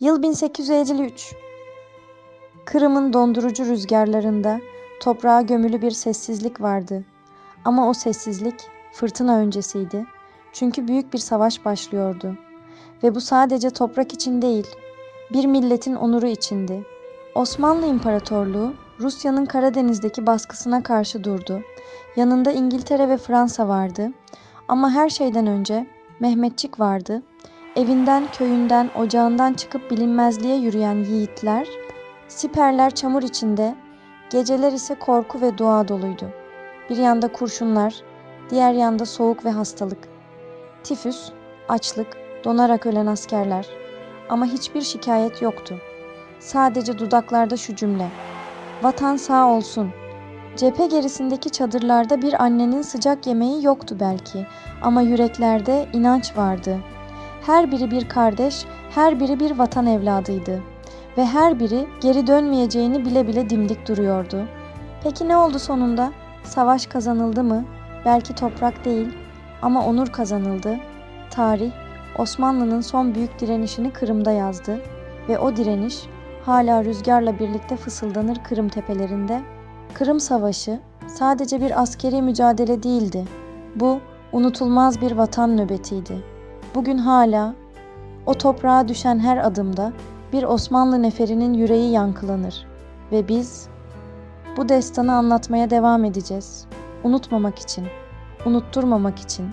Yıl 1853. Kırım'ın dondurucu rüzgarlarında toprağa gömülü bir sessizlik vardı. Ama o sessizlik fırtına öncesiydi. Çünkü büyük bir savaş başlıyordu. Ve bu sadece toprak için değil, bir milletin onuru içindi. Osmanlı İmparatorluğu Rusya'nın Karadeniz'deki baskısına karşı durdu. Yanında İngiltere ve Fransa vardı. Ama her şeyden önce Mehmetçik vardı. Evinden, köyünden, ocağından çıkıp bilinmezliğe yürüyen yiğitler, siperler çamur içinde, geceler ise korku ve dua doluydu. Bir yanda kurşunlar, diğer yanda soğuk ve hastalık. Tifüs, açlık, donarak ölen askerler. Ama hiçbir şikayet yoktu. Sadece dudaklarda şu cümle. Vatan sağ olsun. Cephe gerisindeki çadırlarda bir annenin sıcak yemeği yoktu belki ama yüreklerde inanç vardı. Her biri bir kardeş, her biri bir vatan evladıydı ve her biri geri dönmeyeceğini bile bile dimdik duruyordu. Peki ne oldu sonunda? Savaş kazanıldı mı? Belki toprak değil ama onur kazanıldı. Tarih Osmanlı'nın son büyük direnişini Kırım'da yazdı ve o direniş hala rüzgarla birlikte fısıldanır Kırım tepelerinde. Kırım Savaşı sadece bir askeri mücadele değildi. Bu unutulmaz bir vatan nöbetiydi. Bugün hala o toprağa düşen her adımda bir Osmanlı neferinin yüreği yankılanır ve biz bu destanı anlatmaya devam edeceğiz. Unutmamak için, unutturmamak için,